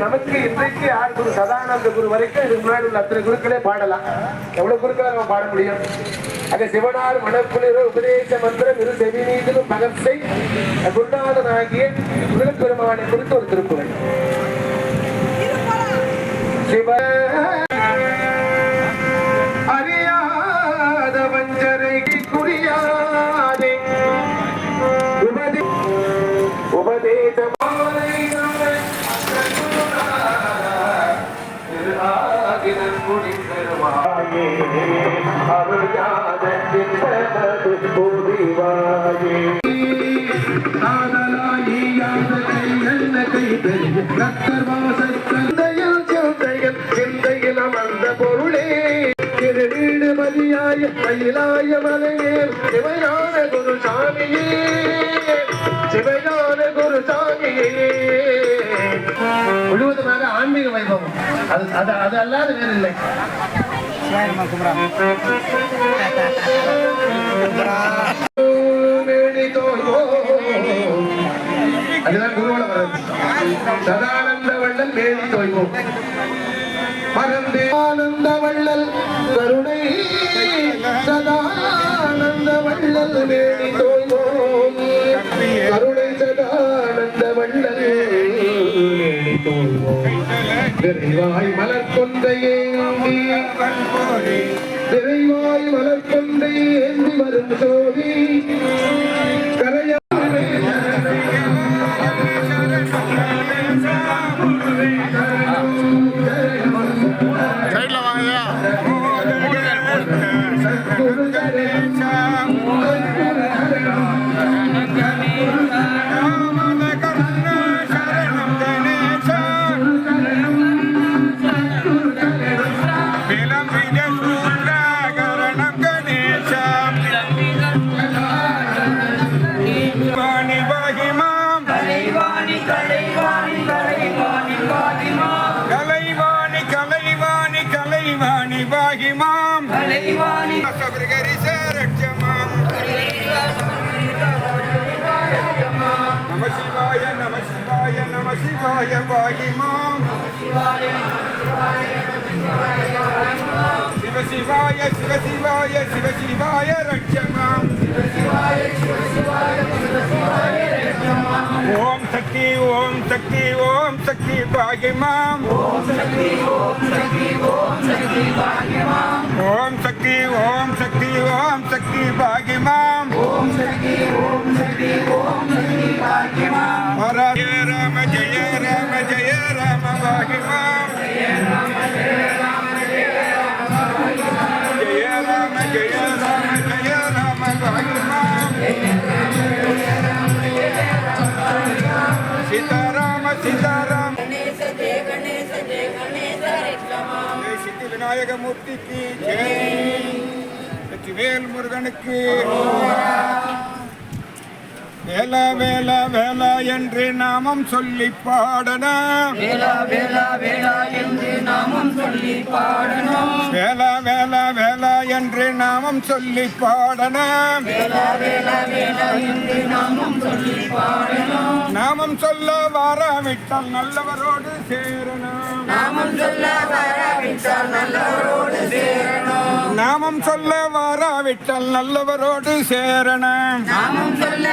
நமக்கு இன்றைக்கு யார் குரு சதானந்த குரு வரைக்கும் இதுக்கு முன்னாடி உள்ள அத்தனை குருக்களே பாடலாம். எவ்வளவு குருக்களை நம்ம பாட முடியும்? அங்க சிவனார் மனக்குளிர உபதேச மந்திரம் இரு செவி நீதிலும் பகத்தை குருநாதன் ஆகிய குருப்பெருமானை குறித்து ஒரு திருப்புகள் சிவ அருள்ஞான சித்தமது புரிவாயே சிந்தையில் சிந்தையில் சிந்தையில் அமர்ந்த பொருளே திருவீடு மதியாய மயிலாய மலையே சிவஞான குரு சாமியே சிவஞான குரு சாமியே முழுவதுமாக ஆன்மீக வைபவம். அது அது அது அல்லாத வேறு இல்லை வேணி தோய்வோம் அதுதான் குருவோட வர்றது சதானந்த வள்ளல் மேலி தோய்வோம் மறந்தே ஆனந்த வள்ளல் கருணை சதானந்த வள்ளல் மேலி விரைவாய் மலர் கொண்டையே விரைவாய் மலர் கொண்டை ஏந்தி வரும் சோதி. हिमाम सब्र करी से रक्षमाम नम शिवाय नम शिवाय नम शिवाय वाहिमाम शिव शिवाय शिव शिवाय शिव शिवाय रक्षमाम ओम शक्ति ओम शक्ति ओम शक्ति भाग्यमाम ओम शक्ति ओम शक्ति ஓம் சக்தி ஓம் சக்தி ஓம் சக்தி பாகிமாம் ஓம் சக்தி ஓம் சக்தி ஓம் சக்தி பாகிமாம் ஹர ஜெய ராம ஜெய ராம ஜெய ராம பாகிமாம் ஜெய். சித்தி விநாயக வெற்றிவேல் முருகனுக்கு. வேலா வேலா வேலா என்று நாமம் சொல்லி பாடனா வேளா வேளா வேளா என்று நாமம் சொல்லி பாடணும். வேலா வேலா வேலா என்று நாமம் சொல்லி பாடனா வேளா வேளா வேளா என்று நாமம் சொல்லி பாடணும். நாமம் சொல்ல வாராவிட்டால் நல்லவரோடு சேரணும். நாமம் சொல்ல வராவிட்டால் நல்லவரோடு சேரணும். நாமம் சொல்ல வாராவிட்டால் நல்லவரோடு சேரணும். நாமம் சொல்ல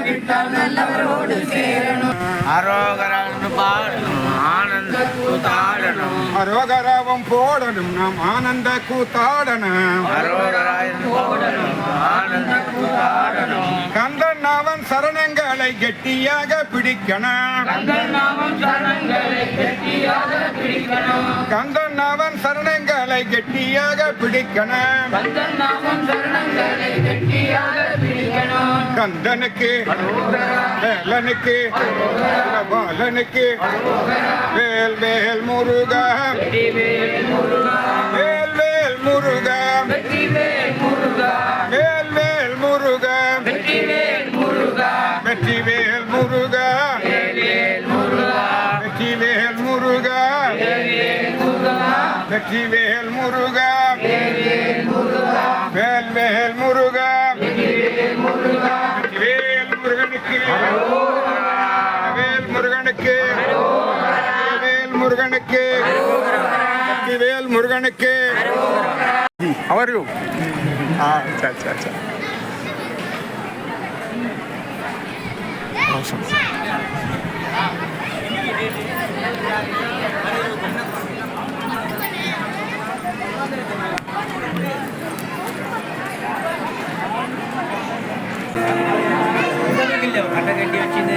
வராவிட்டால் நல்லவரோடு சேரணும். அரோகரன்னு பாடணும் ஆனந்த கூத்தாடணும். அரோகராவம் போடணும் நாம் ஆனந்த கூத்தாடணும். அரோகராயன் போடணும் ஆனந்த கூத்தாடணும். கந்தன் அவன் சரணங்களை கெட்டியாக பிடிக்கணும். கந்தன் நாமம் சரணங்களை கெட்டியாக பிடிக்கணும். கந்தன் அவன் சரணங்களை கெட்டியாக பிடிக்கணும். கந்தனுக்கு வேலனுக்கு பாலனுக்கு வேல் வேல் முருகா. வெற்றி வேல் முருகா வேல் வேல் முருகா வேல் முருகனுக்கு வேல் முருகனுக்கு வேல் முருகனுக்கு வேல் முருகனுக்கு அவர் अच्छा अच्छा अच्छा awesome. കട്ട കെട്ടി വെച്ചിന്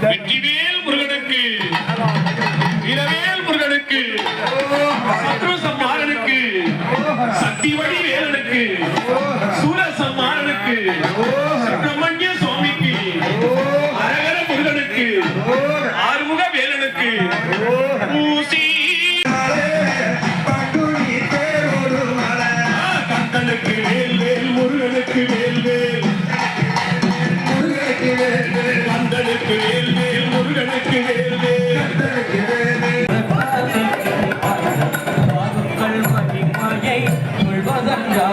வெற்றிவேல் முருகனுக்கு இளவேல் முருகனுக்கு சக்திவடி வேலனுக்கு சூரசம்மாரனுக்கு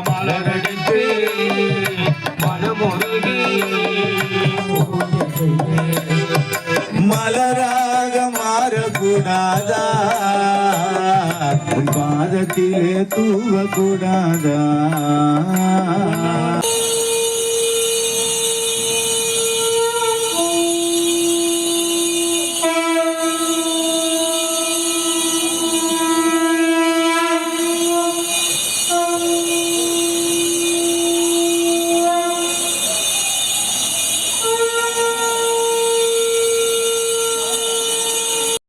மலரடித்து மனமுருகி. மலராக மாறக்கூடாதா? உன் பாதத்திலே தூவக்கூடாதா?